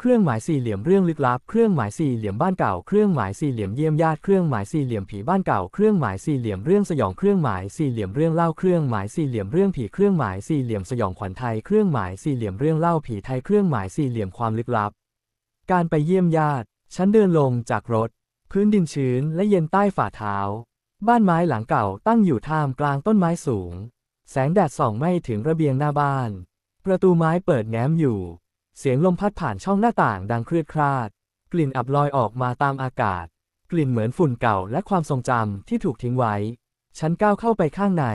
เครื่องหมายสี่เหลี่ยมเรื่องลึกลับ เครื่องหมายสี่เหลี่ยมบ้านเก่า เครื่องหมายสี่เหลี่ยมเยี่ยมญาติ เครื่องหมายสี่เหลี่ยมผีบ้านเก่า เครื่องหมายสี่เหลี่ยมเรื่องสยอง เครื่องหมายสี่เหลี่ยมเรื่องเล่า เครื่องหมายสี่เหลี่ยมเรื่องผี เครื่องหมายสี่เหลี่ยมสยองขวัญไทย เครื่องหมายสี่เหลี่ยมเรื่องเล่าผีไทย เครื่องหมายสี่เหลี่ยมความลึกลับ การไปเยี่ยมญาติ ฉันเดินลงจากรถ พื้นดินชื้นและเย็นใต้ฝ่าเท้า บ้านไม้หลังเก่าตั้งอยู่ท่ามกลางต้นไม้สูง แสงแดดส่องไม่ถึงระเบียงหน้าบ้าน ประตูไม้เปิดแง้มอยู่ เสียงลมพัดผ่านช่องหน้าต่างดังเครียดคราด กลิ่นอับลอยออกมาตามอากาศ กลิ่นเหมือนฝุ่นเก่าและความทรงจำที่ถูกทิ้งไว้ ฉันก้าวเข้าไปข้างใน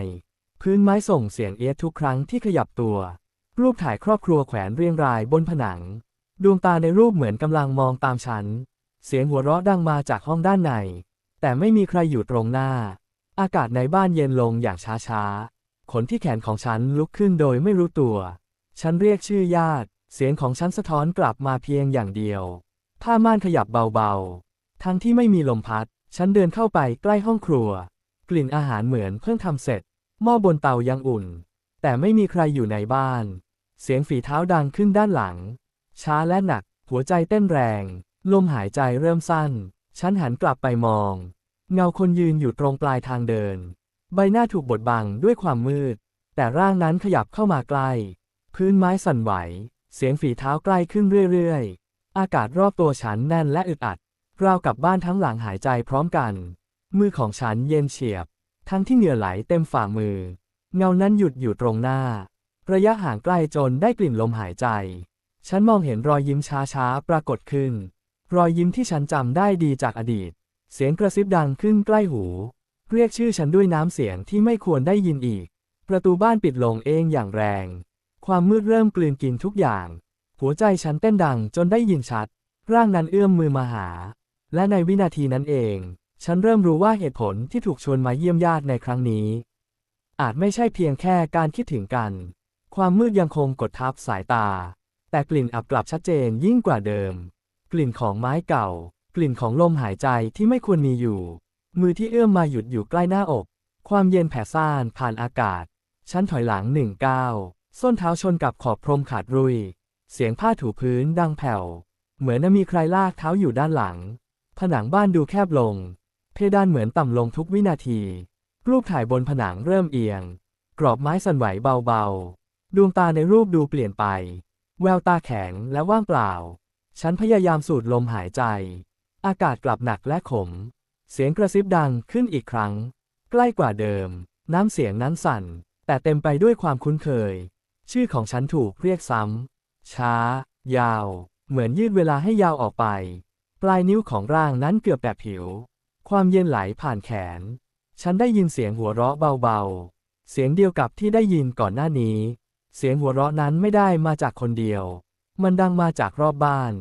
พื้นไม้ส่งเสียงเอียดทุกครั้งที่ขยับตัว รูปถ่ายครอบครัวแขวนเรียงรายบนผนัง ดวงตาในรูปเหมือนกำลังมองตามฉัน เสียงหัวเราะดังมาจากห้องด้านใน แต่ไม่มีใครอยู่ตรงหน้า อากาศในบ้านเย็นลงอย่างช้าๆขนที่แขนของฉันลุกขึ้นโดยไม่รู้ตัว ฉันเรียกชื่อญาติ เสียงของฉันสะท้อนกลับมาเพียงอย่างเดียว ผ้าม่านขยับเบาๆ ทั้งที่ไม่มีลมพัด ฉันเดินเข้าไปใกล้ห้องครัว กลิ่นอาหารเหมือนเพิ่งทำเสร็จ หม้อบนเตายังอุ่น แต่ไม่มีใครอยู่ในบ้าน เสียงฝีเท้าดังขึ้นด้านหลัง ช้าและหนัก หัวใจเต้นแรง ลมหายใจเริ่มสั้น ฉันหันกลับไปมอง เงาคนยืนอยู่ตรงปลายทางเดิน ใบหน้าถูกบดบังด้วยความมืด แต่ร่างนั้นขยับเข้ามาใกล้ พื้นไม้สั่นไหว เสียงฝีเท้าใกล้ขึ้นเรื่อยๆ อากาศรอบตัวฉันแน่นและอึดอัด ราวกับบ้านทั้งหลังหายใจพร้อมกัน มือของฉันเย็นเฉียบ ทั้งที่เหงื่อไหลเต็มฝ่ามือ เงานั้นหยุดอยู่ตรงหน้า ระยะห่างใกล้จนได้กลิ่นลมหายใจ ฉันมองเห็นรอยยิ้มช้าๆ ปรากฏขึ้น รอยยิ้มที่ฉันจำได้ดีจากอดีต เสียงกระซิบดังขึ้นใกล้หู เรียกชื่อฉันด้วยน้ำเสียงที่ไม่ควรได้ยินอีก ประตูบ้านปิดลงเองอย่างแรง ความมืดเริ่มกลืนกินทุกอย่าง หัวใจฉันเต้นดังจนได้ยินชัด ร่างนั้นเอื้อมมือมาหา และในวินาทีนั้นเอง ฉันเริ่มรู้ว่าเหตุผลที่ถูกชวนมาเยี่ยมญาติในครั้งนี้ อาจไม่ใช่เพียงแค่การคิดถึงกัน ความมืดยังคงกดทับสายตา แต่กลิ่นอับกลับชัดเจนยิ่งกว่าเดิม กลิ่นของไม้เก่า กลิ่นของลมหายใจที่ไม่ควรมีอยู่ มือที่เอื้อมมาหยุดอยู่ใกล้หน้าอก ความเย็นแผ่ซ่านผ่านอากาศ ฉันถอยหลังหนึ่งก้าว ส้นเท้าชนกับขอบพรมขาดรุย เสียงผ้าถูพื้นดังแผ่ว เหมือนมีใครลากเท้าอยู่ด้านหลัง ผนังบ้านดูแคบลง เพดานเหมือนต่ำลงทุกวินาที รูปถ่ายบนผนังเริ่มเอียง กรอบไม้สั่นไหวเบาๆ ดวงตาในรูปดูเปลี่ยนไป แววตาแข็งและว่างเปล่า ฉันพยายามสูดลมหายใจ อากาศกลับหนักและขม เสียงกระซิบดังขึ้นอีกครั้ง ใกล้กว่าเดิม น้ำเสียงนั้นสั่น แต่เต็มไปด้วยความคุ้นเคย ชื่อของฉันถูกเรียกซ้ำ ช้า ยาว เหมือนยืดเวลาให้ยาวออกไป ปลายนิ้วของร่างนั้นเกือบแบบผิว ความเย็นไหลผ่านแขน ฉันได้ยินเสียงหัวเราะเบาๆ เสียงเดียวกับที่ได้ยินก่อนหน้านี้ เสียงหัวเราะนั้นไม่ได้มาจากคนเดียว มันดังมาจากรอบบ้าน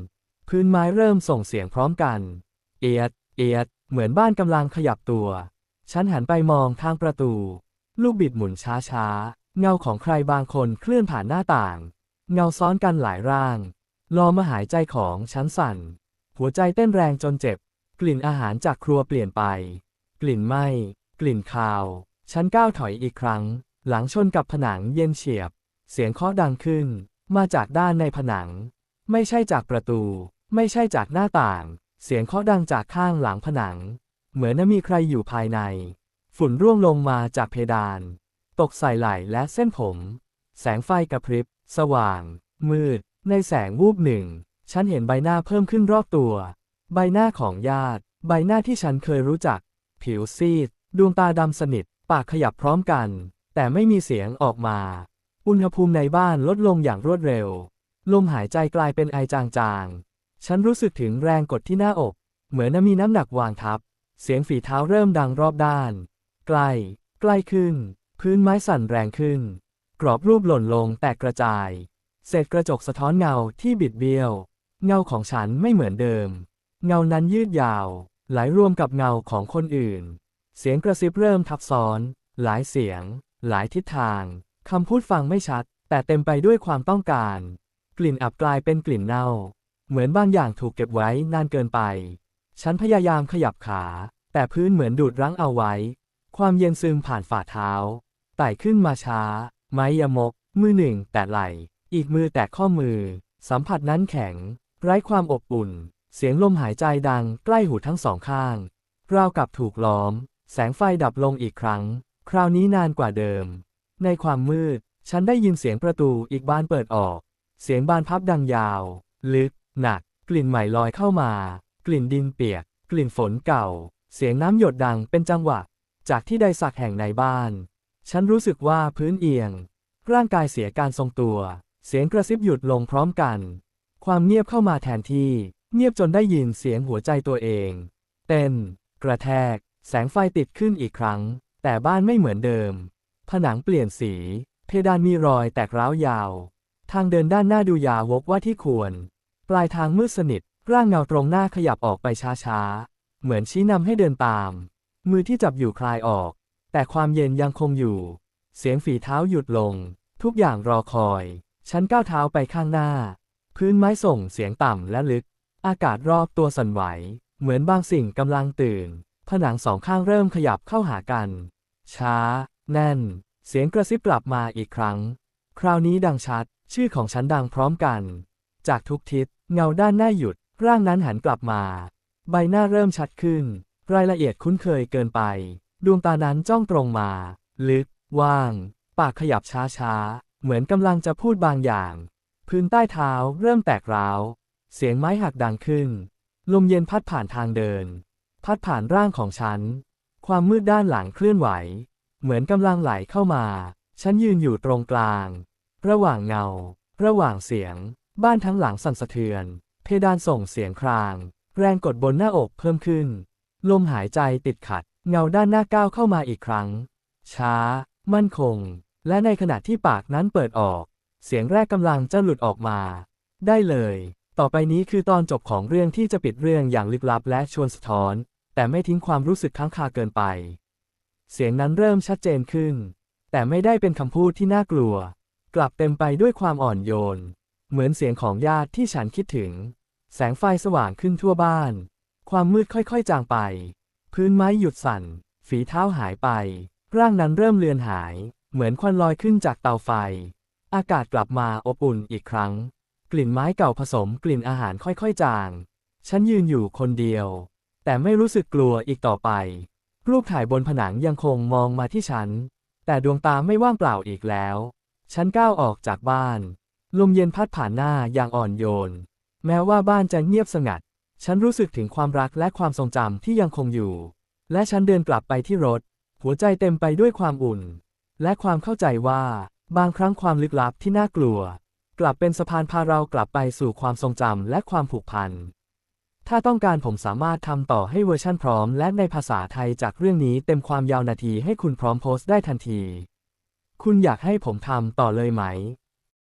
พื้นไม้เริ่มส่งเสียงพร้อมกัน เอียด เอียด เหมือนบ้านกำลังขยับตัว ฉันหันไปมองทางประตู ลูกบิดหมุนช้าๆ เงาของใครบางคนเคลื่อนผ่านหน้าต่าง เงาซ้อนกันหลายร่างรอมาหายใจของฉันสั่น หัวใจเต้นแรงจนเจ็บ กลิ่นอาหารจากครัวเปลี่ยนไป กลิ่นไหม้ กลิ่นคาว ฉันก้าวถอยอีกครั้ง หลังชนกับผนังเย็นเฉียบ เสียงเคาะดังขึ้น มาจากด้านในผนัง ไม่ใช่จากประตู ไม่ใช่จากหน้าต่าง เสียงเคาะดังจากข้างหลังผนัง เหมือนมีใครอยู่ภายใน ฝุ่นร่วงลงมาจากเพดาน ตกใส่ไหล่และเส้นผม แสงไฟกระพริบ สว่าง มืด ในแสงวูบหนึ่ง ฉันเห็นใบหน้าเพิ่มขึ้นรอบตัว ใบหน้าของญาติ ใบหน้าที่ฉันเคยรู้จัก ผิวซีด ดวงตาดำสนิท ปากขยับพร้อมกัน แต่ไม่มีเสียงออกมา อุณหภูมิในบ้านลดลงอย่างรวดเร็ว ลมหายใจกลายเป็นไอจางๆ ฉันรู้สึกถึงแรงกดที่หน้าอก เหมือนมีน้ำหนักวางทับ เสียงฝีเท้าเริ่มดังรอบด้านใกล้ใกล้ขึ้น พื้นไม้สั่นแรงขึ้น กรอบรูปหล่นลงแตกกระจาย เศษกระจกสะท้อนเงาที่บิดเบี้ยว เงาของฉันไม่เหมือนเดิม เงานั้นยืดยาว ไหลรวมกับเงาของคนอื่น เสียงกระซิบเริ่มทับซ้อน หลายเสียง หลายทิศทางคำพูดฟังไม่ชัด แต่เต็มไปด้วยความต้องการ กลิ่นอับกลายเป็นกลิ่นเน่า เหมือนบางอย่างถูกเก็บไว้นานเกินไป ฉันพยายามขยับขา แต่พื้นเหมือนดูดรั้งเอาไว้ ความเย็นซึมผ่านฝ่าเท้า ไต่ขึ้นมาช้า ไม้ยมก มือหนึ่งแตะไหล่ อีกมือแตะข้อมือ สัมผัสนั้นแข็ง ไร้ความอบอุ่น เสียงลมหายใจดังใกล้หูทั้งสองข้าง ราวกับถูกล้อม แสงไฟดับลงอีกครั้ง คราวนี้นานกว่าเดิม ในความมืด ฉันได้ยินเสียงประตูอีกบานเปิดออก เสียงบานพับดังยาว ลึก หนัก กลิ่นใหม่ลอยเข้ามา กลิ่นดินเปียก กลิ่นฝนเก่า เสียงน้ำหยดดังเป็นจังหวะ จากที่ใดสักแห่งในบ้าน ฉันรู้สึกว่าพื้นเอียง ร่างกายเสียการทรงตัว เสียงกระซิบหยุดลงพร้อมกัน ความเงียบเข้ามาแทนที่ เงียบจนได้ยินเสียงหัวใจตัวเอง เต้น กระแทก แสงไฟติดขึ้นอีกครั้ง แต่บ้านไม่เหมือนเดิม ผนังเปลี่ยนสี เพดานมีรอยแตกร้าวยาว ทางเดินด้านหน้าดูยาวกว่าที่ควร ปลายทางมืดสนิท ร่างเงาตรงหน้าขยับออกไปช้าๆ เหมือนชี้นำให้เดินตาม มือที่จับอยู่คลายออก แต่ความเย็นยังคงอยู่ เสียงฝีเท้าหยุดลง ทุกอย่างรอคอย ฉันก้าวเท้าไปข้างหน้า พื้นไม้ส่งเสียงต่ำและลึก อากาศรอบตัวสั่นไหว เหมือนบางสิ่งกำลังตื่น ผนังสองข้างเริ่มขยับเข้าหากัน ช้า แน่น เสียงกระซิบกลับมาอีกครั้ง คราวนี้ดังชัด ชื่อของฉันดังพร้อมกัน จากทุกทิศ เงาด้านหน้าหยุด ร่างนั้นหันกลับมา ใบหน้าเริ่มชัดขึ้น รายละเอียดคุ้นเคยเกินไป ดวงตานั้นจ้องตรงมา ลึก ว่าง ปากขยับช้าๆเหมือนกำลังจะพูดบางอย่าง พื้นใต้เท้าเริ่มแตกร้าว เสียงไม้หักดังขึ้น ลมเย็นพัดผ่านทางเดิน พัดผ่านร่างของฉัน ความมืดด้านหลังเคลื่อนไหว เหมือนกำลังไหลเข้ามา ฉันยืนอยู่ตรงกลาง ระหว่างเงา ระหว่างเสียง บ้านทั้งหลังสั่นสะเทือน เพดานส่งเสียงคราง แรงกดบนหน้าอกเพิ่มขึ้น ลมหายใจติดขัด เงาด้านหน้าก้าวเข้ามาอีกครั้ง ช้า มั่นคง และในขณะที่ปากนั้นเปิดออก เสียงแรกกำลังจะหลุดออกมา ได้เลย ต่อไปนี้คือตอนจบของเรื่องที่จะปิดเรื่องอย่างลึกลับและชวนสะท้อน แต่ไม่ทิ้งความรู้สึกค้างคาเกินไป เสียงนั้นเริ่มชัดเจนขึ้น แต่ไม่ได้เป็นคำพูดที่น่ากลัว กลับเต็มไปด้วยความอ่อนโยน เหมือนเสียงของญาติที่ฉันคิดถึง แสงไฟสว่างขึ้นทั่วบ้าน ความมืดค่อยๆจางไป พื้นไม้หยุดสั่น ฝีเท้าหายไป ร่างนั้นเริ่มเลือนหาย เหมือนควันลอยขึ้นจากเตาไฟ อากาศกลับมาอบอุ่นอีกครั้ง กลิ่นไม้เก่าผสมกลิ่นอาหารค่อยๆจาง ฉันยืนอยู่คนเดียว แต่ไม่รู้สึกกลัวอีกต่อไป รูปถ่ายบนผนังยังคงมองมาที่ฉัน แต่ดวงตาไม่ว่างเปล่าอีกแล้ว ฉันก้าวออกจากบ้าน ลมเย็นพัดผ่านหน้าอย่างอ่อนโยน แม้ว่าบ้านจะเงียบสงัด ฉันรู้สึกถึงความรักและความทรงจำที่ยังคงอยู่ และฉันเดินกลับไปที่รถ หัวใจเต็มไปด้วยความอุ่น และความเข้าใจว่า บางครั้งความลึกลับที่น่ากลัว กลับเป็นสะพานพาเรากลับไปสู่ความทรงจำและความผูกพัน ถ้าต้องการผมสามารถทำต่อให้เวอร์ชั่นพร้อม และในภาษาไทยจากเรื่องนี้เต็มความยาวนาทีให้คุณพร้อมโพสต์ได้ทันที คุณอยากให้ผมทำต่อเลยไหม